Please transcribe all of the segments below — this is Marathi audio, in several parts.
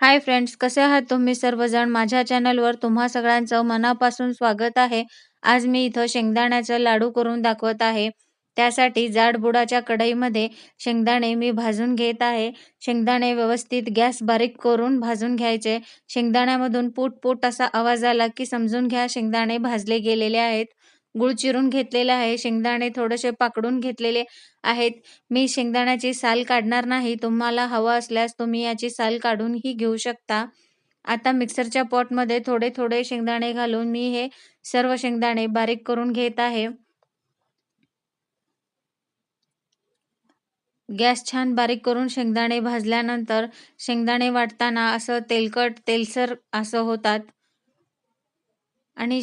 हाय फ्रेंड्स कसे आहात तुम्ही सर्वजण? माझ्या चॅनलवर तुम्हा सगळ्यांचं मनापासून स्वागत आहे. आज मी इथं शेंगदाण्याचं लाडू करून दाखवत आहे. त्यासाठी जाड बुडाच्या कढईमध्ये शेंगदाणे मी भाजून घेत आहे. शेंगदाणे व्यवस्थित गॅस बारीक करून भाजून घ्यायचे. शेंगदाण्यामधून पुट पुट असा आवाज आला की समजून घ्या शेंगदाणे भाजले गेलेले आहेत. गुळ चिरून घेतलेला आहे शेंगदाणे थोडेसे पाकडून घेतलेले आहेत. मी शेंगदाण्याची साल काढणार नाही तुम्हाला हवं असल्यास तुम्ही याची साल काढूनही घेऊ शकता. आता मिक्सरच्या पॉटमध्ये थोडे थोडे शेंगदाणे घालून मी हे सर्व शेंगदाणे बारीक करून घेत आहे. गॅस छान बारीक करून शेंगदाणे भाजल्यानंतर शेंगदाणे वाटताना असं तेलकट तेलसर असं होतात. आणि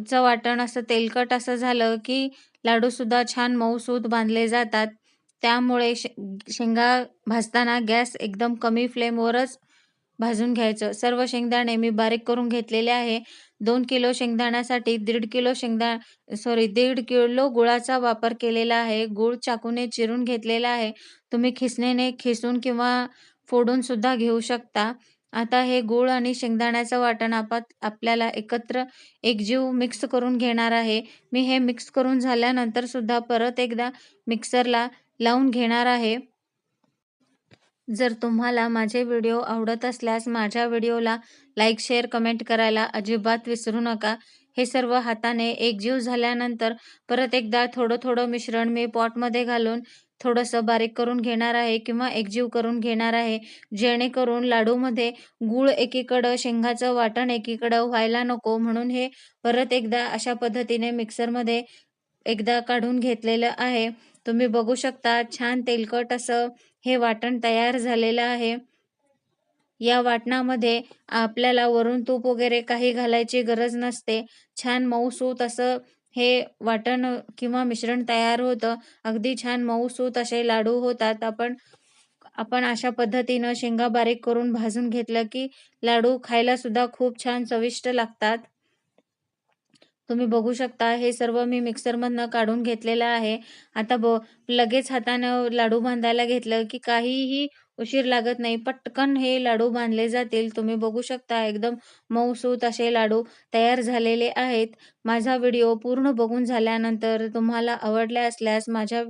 चं वाटण असं तेलकट असं झालं की लाडूसुद्धा छान मऊसूद बांधले जातात. त्यामुळे शे शेंगा भाजताना गॅस एकदम कमी फ्लेमवरच भाजून घ्यायचं. सर्व शेंगदाणे मी बारीक करून घेतलेले आहे. दोन किलो शेंगदाण्यासाठी दीड किलो शेंगदा सॉरी दीड किलो गुळाचा वापर केलेला आहे. गुळ चाकूने चिरून घेतलेला आहे. तुम्ही खिसणीने खिसून किंवा फोडून सुद्धा घेऊ शकता. आता हे गूळ आणि शेंगदाण्याचं वाटण आपण आपल्याला एकत्र एकजीव मिक्स करून घेणार आहे. मी हे मिक्स करून झाल्यानंतर सुद्धा परत एकदा मिक्सरला लावून घेणार आहे. जर तुम्हाला माझे व्हिडिओ आवडत असल्यास माझ्या व्हिडिओला लाईक शेअर कमेंट करायला अजिबात विसरू नका. हे सर्व हाताने एकजीव झाल्यानंतर परत एकदा थोडं थोडं मिश्रण मी पॉटमध्ये घालून थोडंसं बारीक करून घेणार आहे किंवा एकजीव करून घेणार आहे. जेणेकरून लाडूमध्ये गूळ एकीकडं शेंगाचं वाटण एकीकडं व्हायला नको. म्हणून हे परत एकदा अशा पद्धतीने मिक्सरमध्ये एकदा काढून घेतलेलं आहे. तुम्ही बघू शकता छान तेलकट असं हे वाटण तयार झालेलं आहे. या वाटणामध्ये आपल्याला वरून तूप वगैरे काही घालायची गरज नसते. छान मऊसूत असं हे वाटण किंवा मिश्रण तयार होतं. अगदी छान मऊसूत असे लाडू होतात. आपण आपण अशा पद्धतीनं शेंगा बारीक करून भाजून घेतलं की लाडू खायला सुद्धा खूप छान चविष्ट लागतात. तुम्ही बघू शकता हे सर्व मी मिक्सरमधनं काढून घेतलेलं आहे. आता ब लगेच हातानं लाडू बांधायला घेतलं की काहीही उशीर लागत नाही. पटकन हे लाडू बांधले जातील. तुम्ही बघू शकता एकदम मऊसूत असे लाडू तयार झालेले आहेत. माझा व्हिडिओ पूर्ण बघून झाल्यानंतर तुम्हाला आवडले असल्यास माझ्या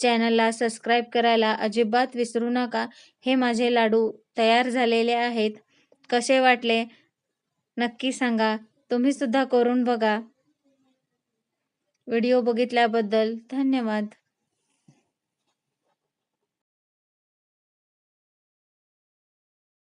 चॅनलला सबस्क्राईब करायला अजिबात विसरू नका. हे माझे लाडू तयार झालेले आहेत. कसे वाटले? नक्की सांगा. तुम्ही सुद्धा करून बघा. व्हिडिओ बघितल्याबद्दल धन्यवाद.